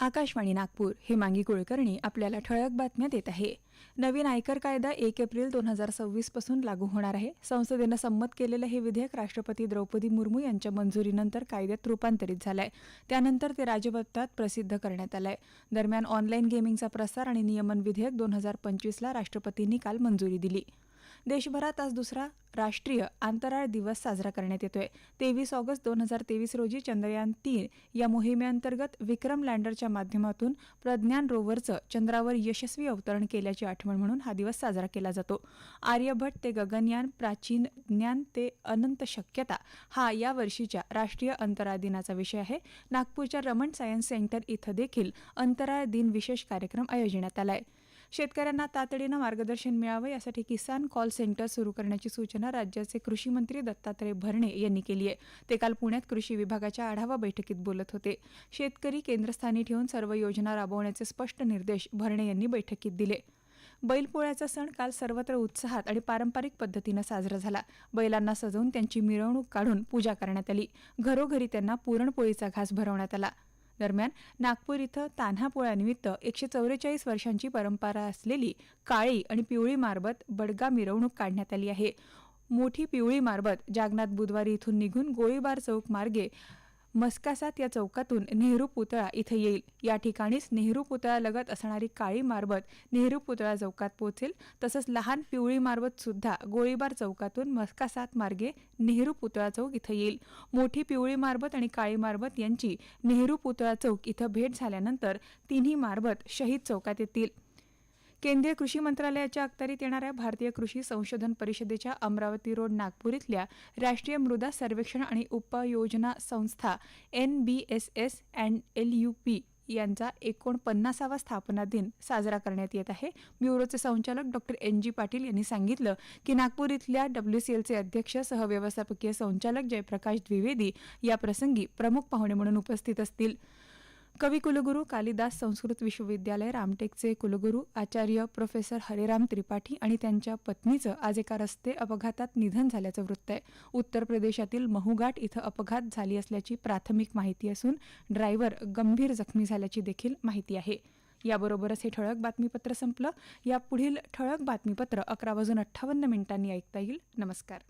आकाशवाणी नागपूर हे मांगी कुलकर्णी आपल्याला ठळक बातम्या देत आहे. नवीन आयकर कायदा एक एप्रिल दोन हजार सव्वीसपासून लागू होणार आहे. संसदेनं संमत केलेलं हे विधेयक राष्ट्रपती द्रौपदी मुर्मू यांच्या मंजुरीनंतर कायद्यात रूपांतरित झालंय. त्यानंतर ते राजपत्रात प्रसिद्ध करण्यात आलंय. दरम्यान ऑनलाईन गेमिंगचा प्रसार आणि नियमन विधेयक दोन हजार पंचवीसला राष्ट्रपतींनी काल मंजुरी दिली. देशभरात आज दुसरा राष्ट्रीय अंतराळ दिवस साजरा करण्यात येतोय. तेवीस ऑगस्ट दोन हजार तेवीस रोजी चंद्रयान तीन या मोहिमेअंतर्गत विक्रम लँडरच्या माध्यमातून प्रज्ञान रोव्हरचं चंद्रावर यशस्वी अवतरण केल्याची आठवण म्हणून हा दिवस साजरा केला जातो. आर्यभट्ट ते गगनयान प्राचीन ज्ञान ते अनंत शक्यता हा या वर्षीच्या राष्ट्रीय अंतराळ दिनाचा विषय आहे. नागपूरच्या रमण सायन्स सेंटर इथं देखील अंतराळ दिन विशेष कार्यक्रम आयोजण्यात आलाय. शेतकऱ्यांना तातडीनं मार्गदर्शन मिळावं यासाठी किसान कॉल सेंटर सुरू करण्याची सूचना राज्याचे कृषी मंत्री दत्तात्रय भरणे यांनी केली आहे. ते काल पुण्यात कृषी विभागाच्या आढावा बैठकीत बोलत होते. शेतकरी केंद्रस्थानी ठेवून सर्व योजना राबवण्याचे स्पष्ट निर्देश भरणे यांनी बैठकीत दिले. बैलपोळ्याचा सण काल सर्वत्र उत्साहात आणि पारंपरिक पद्धतीनं साजरा झाला. बैलांना सजवून त्यांची मिरवणूक काढून पूजा करण्यात आली. घरोघरी त्यांना पुरणपोळीचा घास भरवण्यात आला. दरम्यान नागपूर इथं तान्हा पोळ्यानिमित्त एकशे चौवेचाळीस वर्षांची परंपरा असलेली काळी आणि पिवळी मारबत बडगा मिरवणूक काढण्यात आली आहे. मोठी पिवळी मारबत जागनाथ बुधवारी इथून निघून गोळीबार चौक मार्गे मस्कासात या चौकातून नेहरू पुतळा इथं येईल. या ठिकाणीच नेहरू पुतळ्यालगत असणारी काळी मारबत नेहरू पुतळा चौकात पोहोचेल. तसंच लहान पिवळी मारबत सुद्धा गोळीबार चौकातून मस्कासात मार्गे नेहरू पुतळा चौक इथं येईल. मोठी पिवळी मारबत आणि काळी मारबत यांची नेहरू पुतळा चौक इथं भेट झाल्यानंतर तिन्ही मारबत शहीद चौकात येतील. केंद्रीय कृषी मंत्रालयाच्या अखत्यारीत येणाऱ्या भारतीय कृषी संशोधन परिषदेच्या अमरावती रोड नागपूर इथल्या राष्ट्रीय मृदा सर्वेक्षण आणि उपयोजना संस्था N B S S and L U P यांचा एकोणपन्नासावा स्थापना दिन साजरा करण्यात येत आहे. ब्युरोचे संचालक डॉक्टर एन जी पाटील यांनी सांगितलं की नागपूर इथल्या डब्ल्यूसीएलचे अध्यक्ष सहव्यवस्थापकीय संचालक जयप्रकाश द्विवेदी या प्रसंगी प्रमुख पाहुणे म्हणून उपस्थित असतील. कवी कुलगुरू कालिदास संस्कृत विश्वविद्यालय रामटेकचे कुलगुरू आचार्य प्रोफेसर हरेराम त्रिपाठी आणि त्यांच्या पत्नीचं आज एका रस्ते अपघातात निधन झाल्याचं वृत्त आहे. उत्तर प्रदेशातील महूघाट इथं अपघात झाली असल्याची प्राथमिक माहिती असून ड्रायव्हर गंभीर जखमी झाल्याची देखील माहिती आहे. याबरोबरच हे ठळक बातमीपत्र संपलं. या पुढील ठळक बातमीपत्र अकरा वाजून अठ्ठावन्न मिनिटांनी ऐकता येईल. नमस्कार.